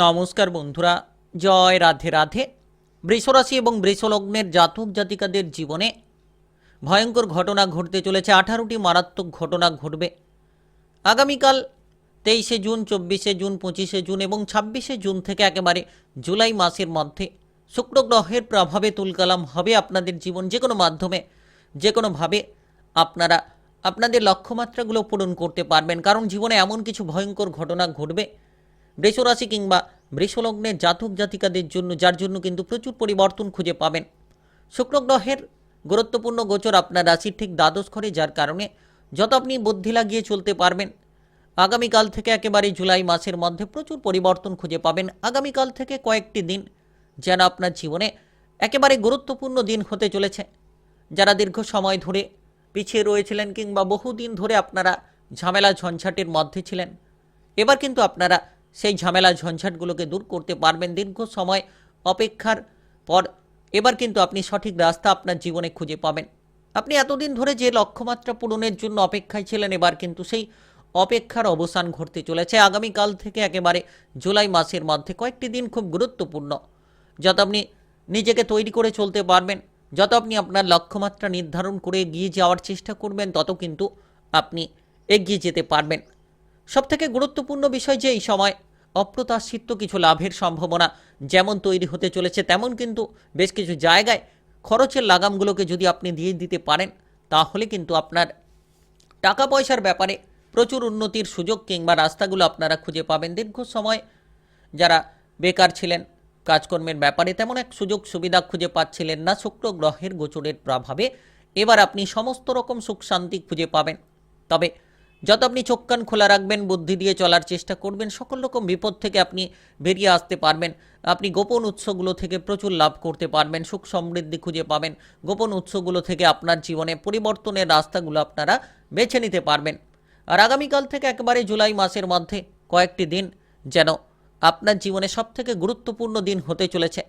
নমস্কার বন্ধুরা, জয় রাধে রাধে। বৃষরাশি এবং বৃষলগ্নের জাতক জাতিকাদের জীবনে ভয়ঙ্কর ঘটনা ঘটতে চলেছে, আঠারোটি মারাত্মক ঘটনা ঘটবে। আগামীকাল তেইশে জুন, চব্বিশে জুন, পঁচিশে জুন এবং ছাব্বিশে জুন থেকে একেবারে জুলাই মাসের মধ্যে শুক্র গ্রহের প্রভাবে তুলকালাম হবে আপনাদের জীবন যে কোনো মাধ্যমে, যে কোনোভাবে আপনারা আপনাদের লক্ষ্যমাত্রাগুলো পূরণ করতে পারবেন। কারণ জীবনে এমন কিছু ভয়ঙ্কর ঘটনা ঘটবে বৃষরাশি কিংবা বৃষলগ্নের জাতক জাতিকাদের জন্য, যার জন্য কিন্তু প্রচুর পরিবর্তন খুঁজে পাবেন। শুক্র গ্রহের গুরুত্বপূর্ণ গোচর আপনার রাশির ঠিক দ্বাদশ ঘরে, যার কারণে যত আপনি বুদ্ধি লাগিয়ে চলতে পারবেন, আগামীকাল থেকে একেবারে জুলাই মাসের মধ্যে প্রচুর পরিবর্তন খুঁজে পাবেন। আগামীকাল থেকে কয়েকটি দিন যেন আপনার জীবনে একেবারে গুরুত্বপূর্ণ দিন হতে চলেছে। যারা দীর্ঘ সময় ধরে পিছিয়ে রয়েছিলেন কিংবা বহুদিন ধরে আপনারা ঝামেলা ঝঞ্ঝাটের মধ্যে ছিলেন, এবার কিন্তু আপনারা সেই ঝামেলা ঝঞ্ঝাটগুলোকে দূর করতে পারবেন দীর্ঘ সময় অপেক্ষার পর। এবার কিন্তু আপনি সঠিক রাস্তা আপনার জীবনে খুঁজে পাবেন। আপনি এতদিন ধরে যে লক্ষ্যমাত্রা পূরণের জন্য অপেক্ষায় ছিলেন, এবার কিন্তু সেই অপেক্ষার অবসান ঘটতে চলেছে। আগামীকাল থেকে একেবারে জুলাই মাসের মধ্যে কয়েকটি দিন খুব গুরুত্বপূর্ণ। যত আপনি নিজেকে তৈরি করে চলতে পারবেন, যত আপনি আপনার লক্ষ্যমাত্রা নির্ধারণ করে এগিয়ে যাওয়ার চেষ্টা করবেন, তত কিন্তু আপনি এগিয়ে যেতে পারবেন। সবথেকে গুরুত্বপূর্ণ বিষয় যে এই সময় অপ্রত্যাশিত কিছু লাভের সম্ভাবনা যেমন তৈরি হতে চলেছে, তেমন কিন্তু বেশ কিছু জায়গায় খরচের লাগামগুলোকে যদি আপনি দিয়ে দিতে পারেন, তাহলে কিন্তু আপনার টাকা পয়সার ব্যাপারে প্রচুর উন্নতির সুযোগ কিংবা রাস্তাগুলো আপনারা খুঁজে পাবেন। দীর্ঘ সময় যারা বেকার ছিলেন, কাজকর্মের ব্যাপারে তেমন এক সুযোগ সুবিধা খুঁজে পাচ্ছিলেন না। শুক্র গ্রহের গোচরের প্রভাবে এবার আপনি সমস্ত রকম সুখ শান্তি খুঁজে পাবেন। তবে যত আপনি চোখ কান খোলা রাখবেন, বুদ্ধি দিয়ে চলার চেষ্টা করবেন, সকল রকম বিপদ থেকে আপনি বেরিয়ে আসতে পারবেন। আপনি গোপন উৎসগুলো থেকে প্রচুর লাভ করতে পারবেন, সুখ সমৃদ্ধি খুঁজে পাবেন। গোপন উৎসগুলো থেকে আপনার জীবনে পরিবর্তনের রাস্তাগুলো আপনারা বেছে নিতে পারবেন। আর আগামীকাল থেকে একেবারে জুলাই মাসের মধ্যে কয়েকটি দিন যেন আপনার জীবনে সবথেকে গুরুত্বপূর্ণ দিন হতে চলেছে।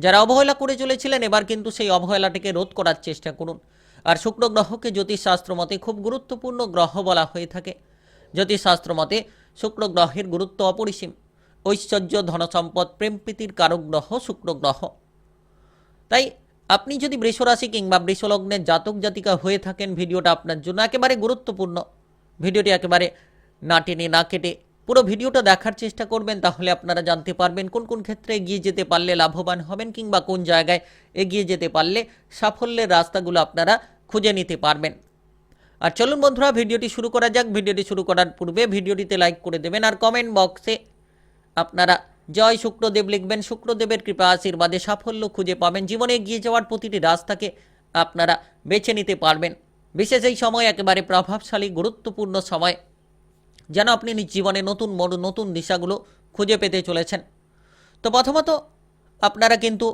যারা অবহেলা করে চলেছিলেন, এবার কিন্তু সেই অবহেলাটিকে রোধ করার চেষ্টা করুন। আর শুক্র গ্রহকে জ্যোতিষশাস্ত্র মতে খুব গুরুত্বপূর্ণ গ্রহ বলা হয়ে থাকে। জ্যোতিষশাস্ত্র মতে শুক্র গ্রহের গুরুত্ব অপরিসীম। ঐশ্বর্য, ধনসম্পদ, প্রেম প্রীতির কারক গ্রহ শুক্র গ্রহ। তাই আপনি যদি বৃষরাশি কিংবা বৃষলগ্নের জাতক জাতিকা হয়ে থাকেন, ভিডিওটা আপনার জন্য একেবারে গুরুত্বপূর্ণ। ভিডিওটি একেবারে না টেনে না কেটে পুরো ভিডিওটা দেখার চেষ্টা করবেন, তাহলে আপনারা জানতে পারবেন কোন কোন ক্ষেত্রে এগিয়ে যেতে পারলে লাভবান হবেন কিংবা কোন জায়গায় এগিয়ে যেতে পারলে সাফল্যের রাস্তাগুলো আপনারা খুঁজে নিতে পারবেন। আর চলুন বন্ধুরা, ভিডিওটি শুরু করা যাক। ভিডিওটি শুরু করার পূর্বে ভিডিওটিতে লাইক করে দেবেন আর কমেন্ট বক্সে আপনারা জয় শুক্রদেব লিখবেন। শুক্রদেবের কৃপা আশীর্বাদে সাফল্য খুঁজে পাবেন। জীবনে এগিয়ে যাওয়ার প্রতিটি রাস্তাকে আপনারা বেছে নিতে পারবেন। বিশেষ এই সময় একেবারে প্রভাবশালী, গুরুত্বপূর্ণ সময়। যেন আপনি জীবনে নতুন মোড় নতুন দিশাগুলো খুঁজে পেতে চলেছেন। তো প্রথমত, আপনারা কিন্তু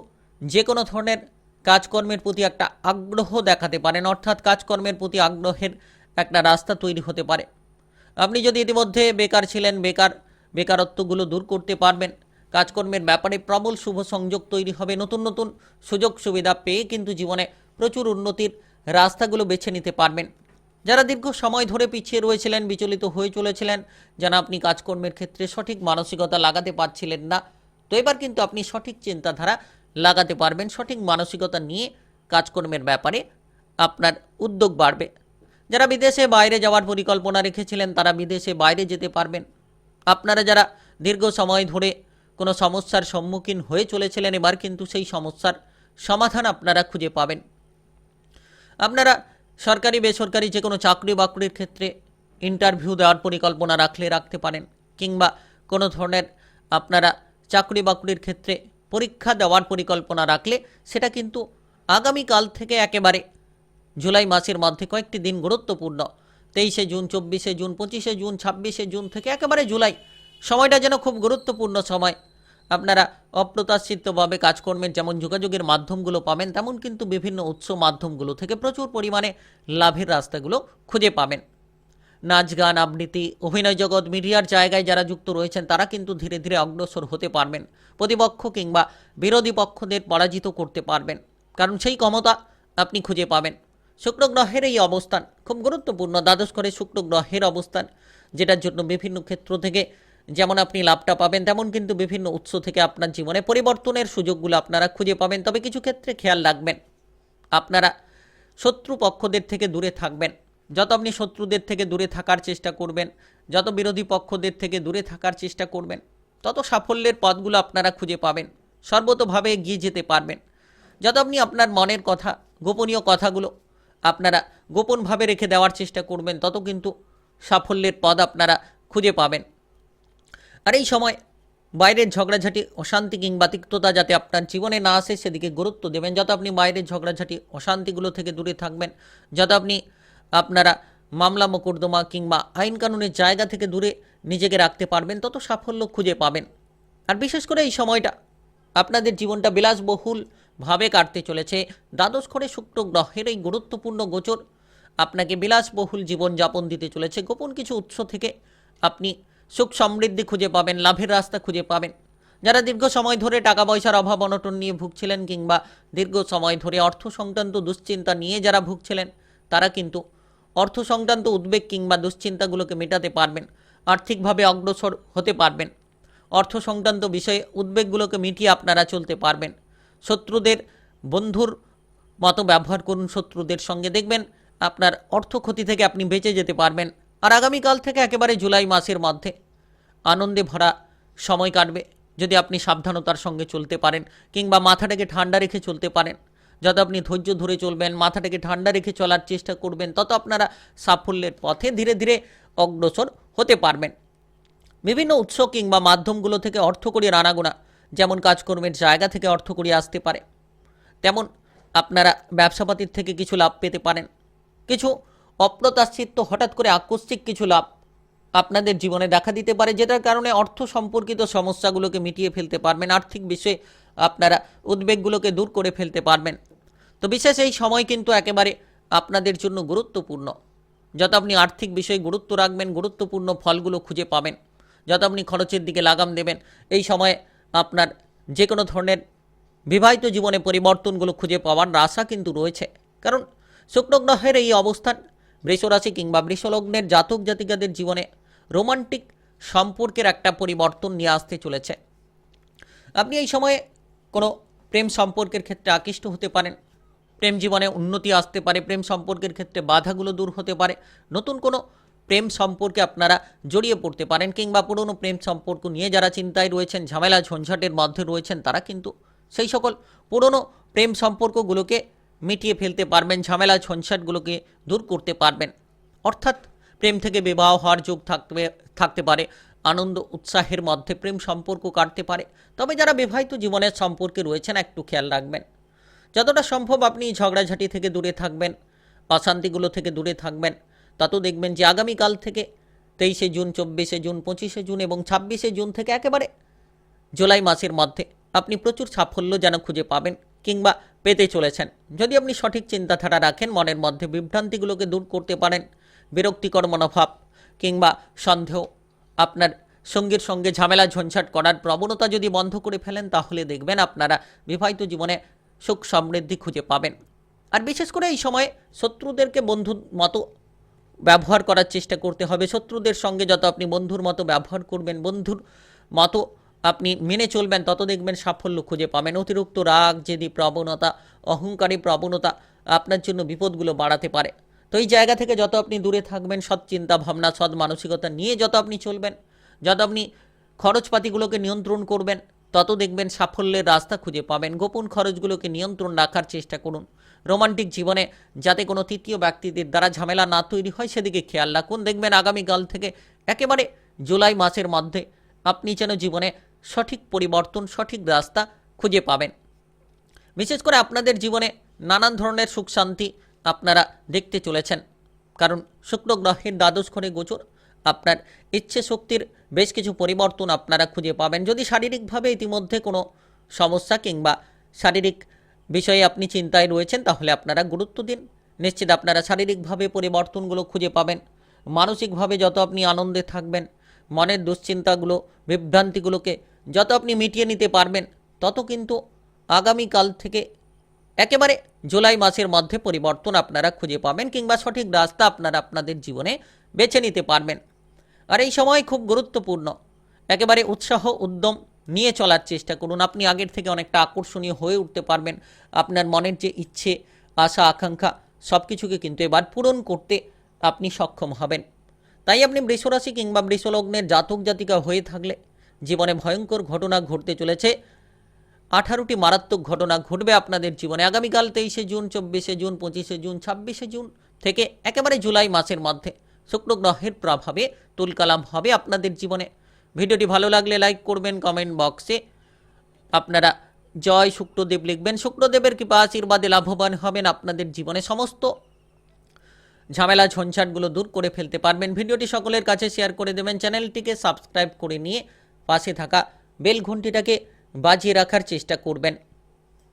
যে কোনো ধরনের কাজকর্মের প্রতি একটা আগ্রহ দেখাতে পারেন, অর্থাৎ কাজকর্মের প্রতি আগ্রহের একটা রাস্তা তৈরি হতে পারে। আপনি যদি ইতিমধ্যে বেকার ছিলেন, বেকার, বেকারত্বগুলো দূর করতে পারবেন, কাজকর্মের ব্যাপারে প্রবল শুভ সংযোগ তৈরি হবে, নতুন নতুন সুযোগ সুবিধা পেয়ে কিন্তু জীবনে প্রচুর উন্নতির রাস্তাগুলো বেছে নিতে পারবেন। যারা দীর্ঘ সময় ধরে পিছিয়ে রয়েছিলেন, বিচলিত হয়ে চলেছিলেন, যেন আপনি কাজকর্মের ক্ষেত্রে সঠিক মানসিকতা লাগাতে পারছিলেন না। তো এবার কিন্তু আপনি সঠিক চিন্তাধারা লাগাতে পারবেন, সঠিক মানসিকতা নিয়ে কাজকর্মের ব্যাপারে আপনার উদ্যোগ বাড়বে। যারা বিদেশে বাইরে যাওয়ার পরিকল্পনা রেখেছিলেন, তারা বিদেশে বাইরে যেতে পারবেন। আপনারা যারা দীর্ঘ সময় ধরে কোনো সমস্যার সম্মুখীন হয়ে চলেছিলেন, এবার কিন্তু সেই সমস্যার সমাধান আপনারা খুঁজে পাবেন। আপনারা সরকারি, বেসরকারি যে কোনো চাকরি বাকরির ক্ষেত্রে ইন্টারভিউ দেওয়ার পরিকল্পনা রাখলে রাখতে পারেন কিংবা কোনো ধরনের আপনারা চাকরি বাকরির ক্ষেত্রে পরীক্ষা দেওয়ার পরিকল্পনা রাখলে সেটা কিন্তু আগামীকাল থেকে একেবারে জুলাই মাসের মধ্যে কয়েকটি দিন গুরুত্বপূর্ণ। তেইশে জুন, চব্বিশে জুন, পঁচিশে জুন, ছাব্বিশে জুন থেকে একেবারে জুলাই। সময়টা যেন খুব গুরুত্বপূর্ণ সময়। আপনারা অপ্রত্যাশিতভাবে কাজকর্মের যেমন যোগাযোগের মাধ্যমগুলো পাবেন, তেমন কিন্তু বিভিন্ন উৎস মাধ্যমগুলো থেকে প্রচুর পরিমাণে লাভের রাস্তাগুলো খুঁজে পাবেন। নাচ, গান, আবৃত্তি, অভিনয় জগৎ, মিডিয়ার জায়গায় যারা যুক্ত রয়েছেন, তারা কিন্তু ধীরে ধীরে অগ্রসর হতে পারবেন। প্রতিপক্ষ কিংবা বিরোধী পক্ষদের পরাজিত করতে পারবেন। কারণ সেই ক্ষমতা আপনি খুঁজে পাবেন। শুক্র গ্রহের এই অবস্থান খুব গুরুত্বপূর্ণ। দ্বাদশ ঘরে শুক্র গ্রহের অবস্থান, যেটার জন্য বিভিন্ন ক্ষেত্র থেকে যেমন আপনি লাভটা পাবেন, তেমন কিন্তু বিভিন্ন উৎস থেকে আপনার জীবনে পরিবর্তনের সুযোগগুলো আপনারা খুঁজে পাবেন। তবে কিছু ক্ষেত্রে খেয়াল রাখবেন, আপনারা শত্রু পক্ষদের থেকে দূরে থাকবেন। যত আপনি শত্রুদের থেকে দূরে থাকার চেষ্টা করবেন, যত বিরোধী পক্ষদের থেকে দূরে থাকার চেষ্টা করবেন, তত সাফল্যের পথগুলো আপনারা খুঁজে পাবেন, সর্বতোভাবে এগিয়ে যেতে পারবেন। যত আপনি আপনার মনের কথা, গোপনীয় কথাগুলো আপনারা গোপনভাবে রেখে দেওয়ার চেষ্টা করবেন, তত কিন্তু সাফল্যের পদ আপনারা খুঁজে পাবেন। আর এই সময় বাইরের ঝগড়াঝাটি, অশান্তি কিংবা তিক্ততা যাতে আপনার জীবনে না আসে, সেদিকে গুরুত্ব দেবেন। যত আপনি বাইরের ঝগড়াঝাটি, অশান্তিগুলো থেকে দূরে থাকবেন, যত আপনি আপনারা মামলা, মোকদ্দমা কিংবা আইন কানুনের জায়গা থেকে দূরে নিজেকে রাখতে পারবেন, তত সাফল্য খুঁজে পাবেন। আর বিশেষ করে এই সময়টা আপনাদের জীবনটা বিলাসবহুলভাবে কাটতে চলেছে। দ্বাদশ করে শুক্র গ্রহের এই গুরুত্বপূর্ণ গোচর আপনাকে বিলাসবহুল জীবনযাপন দিতে চলেছে। গোপন কিছু উৎস থেকে আপনি সুখ সমৃদ্ধি খুঁজে পাবেন, লাভের রাস্তা খুঁজে পাবেন। যারা দীর্ঘ সময় ধরে টাকা পয়সার অভাব, অনটন নিয়ে ভুগছিলেন কিংবা দীর্ঘ সময় ধরে অর্থ সংক্রান্ত দুশ্চিন্তা নিয়ে যারা ভুগছিলেন, তারা কিন্তু অর্থ সংক্রান্ত উদ্বেগ কিংবা দুশ্চিন্তাগুলোকে মেটাতে পারবেন, আর্থিকভাবে অগ্রসর হতে পারবেন। অর্থ সংক্রান্ত বিষয়ে উদ্বেগগুলোকে মিটিয়ে আপনারা চলতে পারবেন। শত্রুদের বন্ধুর মতো ব্যবহার করুন, শত্রুদের সঙ্গে দেখবেন আপনার অর্থ ক্ষতি থেকে আপনি বেঁচে যেতে পারবেন। আর আগামীকাল থেকে একেবারে জুলাই মাসের মধ্যে আনন্দে ভরা সময় কাটবে। যদি আপনি সাবধানতার সঙ্গে চলতে পারেন কিংবা মাথাটাকে ঠান্ডা রেখে চলতে পারেন, যত আপনি ধৈর্য ধরে চলবেন, মাথাটাকে ঠান্ডা রেখে চলার চেষ্টা করবেন, তত আপনারা সাফল্যের পথে ধীরে ধীরে অগ্রসর হতে পারবেন। বিভিন্ন উৎস কিংবা মাধ্যমগুলো থেকে অর্থ করিয়ে আনাগোনা যেমন কাজকর্মের জায়গা থেকে অর্থ করিয়ে আসতে পারে। তেমন আপনারা ব্যবসাপাতির থেকে কিছু লাভ পেতে পারেন। কিছু অপ্রত্যাশিত হঠাৎ করে আকস্মিক কিছু লাভ আপনাদের জীবনে দেখা দিতে পারে, যেটার কারণে অর্থ সম্পর্কিত সমস্যাগুলোকে মিটিয়ে ফেলতে পারবেন, আর্থিক বিষয়ে আপনারা উদ্বেগগুলোকে দূর করে ফেলতে পারবেন। তো বিশেষ এই সময় কিন্তু একেবারে আপনাদের জন্য গুরুত্বপূর্ণ। যত আপনি আর্থিক বিষয়ে গুরুত্ব রাখবেন, গুরুত্বপূর্ণ ফলগুলো খুঁজে পাবেন। যত আপনি খরচের দিকে লাগাম দেবেন, এই সময়ে আপনার যে কোনো ধরনের বিবাহিত জীবনে পরিবর্তনগুলো খুঁজে পাওয়ার আশা কিন্তু রয়েছে। কারণ শুক্র গ্রহের এই অবস্থান বৃষরাশি কিংবা বৃষলগ্নের জাতক জাতিকাদের জীবনে রোমান্টিক সম্পর্কের একটা পরিবর্তন নিয়ে আসতে চলেছে। আপনি এই সময়ে কোনো প্রেম সম্পর্কের ক্ষেত্রে আকৃষ্ট হতে পারেন, প্রেম জীবনে উন্নতি আসতে পারে, প্রেম সম্পর্কের ক্ষেত্রে বাধাগুলো দূর হতে পারে, নতুন কোনো প্রেম সম্পর্কে আপনারা জড়িয়ে পড়তে পারেন কিংবা পুরনো প্রেম সম্পর্ক নিয়ে যারা চিন্তায় রয়েছেন, ঝামেলা, ঝঞ্ঝাটের মধ্যে রয়েছেন, তারা কিন্তু সেই সকল পুরনো প্রেম সম্পর্কগুলোকে মিটিয়ে ফেলতে পারবেন, ঝামেলা ঝঞ্ঝাটগুলোকে দূর করতে পারবেন। অর্থাৎ প্রেম থেকে বিবাহ হওয়ার যোগ থাকবে, থাকতে পারে, আনন্দ, উৎসাহের মধ্যে প্রেম সম্পর্ক কাটতে পারে। তবে যারা বিবাহিত জীবনের সম্পর্কে রয়েছেন, একটু খেয়াল রাখবেন। যতটা সম্ভব আপনি ঝগড়াঝাটি থেকে দূরে থাকবেন, অশান্তিগুলো থেকে দূরে থাকবেন। তত দেখবেন যে আগামীকাল থেকে তেইশে জুন, চব্বিশে জুন, পঁচিশে জুন এবং ছাব্বিশে জুন থেকে একেবারে জুলাই মাসের মধ্যে আপনি প্রচুর সাফল্য যেন খুঁজে পাবেন। কিংবা পেতে চলেছেন। যদি আপনি সঠিক চিন্তাধারা রাখেন, মনের মধ্যে বিভ্রান্তিগুলোকে দূর করতে পারেন, বিরক্তিকর মনোভাব কিংবা সন্দেহ, আপনার সঙ্গীর সঙ্গে ঝামেলা, ঝঞ্ঝাট করার প্রবণতা যদি বন্ধ করে ফেলেন, তাহলে দেখবেন আপনারা বিবাহিত জীবনে সুখ সমৃদ্ধি খুঁজে পাবেন। আর বিশেষ করে এই সময় শত্রুদেরকে বন্ধুর মতো ব্যবহার করার চেষ্টা করতে হবে। শত্রুদের সঙ্গে যত আপনি বন্ধুর মতো ব্যবহার করবেন, বন্ধুর মতো আপনি মেনে চলবেন, তত দেখবেন সাফল্য খুঁজে পাবেন। অতিরিক্ত রাগ, জেদি, প্রবণতা, অহংকারী প্রবণতা আপনার জন্য বিপদগুলো বাড়াতে পারে। তো এই জায়গা থেকে যত আপনি দূরে থাকবেন, সৎ চিন্তা ভাবনা, সৎ মানসিকতা নিয়ে যত আপনি চলবেন, যত আপনি খরচপাতিগুলোকে নিয়ন্ত্রণ করবেন, তত দেখবেন সাফল্যের রাস্তা খুঁজে পাবেন। গোপন খরচগুলোকে নিয়ন্ত্রণ রাখার চেষ্টা করুন। রোমান্টিক জীবনে যাতে কোনো তৃতীয় ব্যক্তিদের দ্বারা ঝামেলা না তৈরি হয়, সেদিকে খেয়াল রাখুন। দেখবেন আগামীকাল থেকে একেবারে জুলাই মাসের মধ্যে আপনি যেন জীবনে সঠিক পরিবর্তন, সঠিক রাস্তা খুঁজে পাবেন। বিশেষ করে আপনাদের জীবনে নানান ধরনের সুখ শান্তি আপনারা দেখতে চলেছেন। কারণ শুক্র গ্রহের দ্বাদশ ঘরে গোচর, আপনার ইচ্ছে শক্তির বেশ কিছু পরিবর্তন আপনারা খুঁজে পাবেন। যদি শারীরিকভাবে ইতিমধ্যে কোনো সমস্যা কিংবা শারীরিক বিষয়ে আপনি চিন্তায় রয়েছেন, তাহলে আপনারা গুরুত্ব দিন। নিশ্চিত আপনারা শারীরিকভাবে পরিবর্তনগুলো খুঁজে পাবেন। মানসিকভাবে যত আপনি আনন্দে থাকবেন মনের দুশ্চিন্তাগুলো, বিভ্রান্তিগুলোকে যত আপনি মিটিয়ে নিতে পারবেন, তত কিন্তু আগামীকাল থেকে একেবারে জুলাই মাসের মধ্যে পরিবর্তন আপনারা খুঁজে পাবেন কিংবা সঠিক রাস্তা আপনারা আপনাদের জীবনে বেছে নিতে পারবেন। আর এই সময় খুব গুরুত্বপূর্ণ। একেবারে উৎসাহ, উদ্যম নিয়ে চলার চেষ্টা করুন। আপনি আগের থেকে অনেকটা আকর্ষণীয় হয়ে উঠতে পারবেন। আপনার মনের যে ইচ্ছে, আশা, আকাঙ্ক্ষা সব কিছুকে কিন্তু এবার পূরণ করতে আপনি সক্ষম হবেন। তাই আপনি বৃষরাশি কিংবা বৃষলগ্নের জাতক জাতিকা হয়ে থাকলে জীবনে ভয়ঙ্কর ঘটনা ঘটতে চলেছে। আঠারোটি মারাত্মক ঘটনা ঘটবে আপনাদের জীবনে। আগামীকাল তেইশে জুন, চব্বিশে জুন, পঁচিশে জুন, ছাব্বিশে জুন থেকে একেবারে জুলাই মাসের মধ্যে শুক্র গ্রহের প্রভাবে তুলকালাম হবে আপনাদের জীবনে। ভিডিওটি ভালো লাগলে লাইক করবেন, কমেন্ট বক্সে আপনারা জয় শুক্রদেব লিখবেন। শুক্রদেবের কৃপা, আশীর্বাদে লাভবান হবেন আপনাদের জীবনে। সমস্ত ঝামেলা ঝঞ্ঝাটগুলো দূর করে ফেলতে পারবেন। ভিডিওটি সকলের কাছে শেয়ার করে দেবেন। চ্যানেলটিকে সাবস্ক্রাইব করে নিয়ে পাশে থাকা বেল ঘন্টিটাকে বাজিয়ে রাখার চেষ্টা করবেন।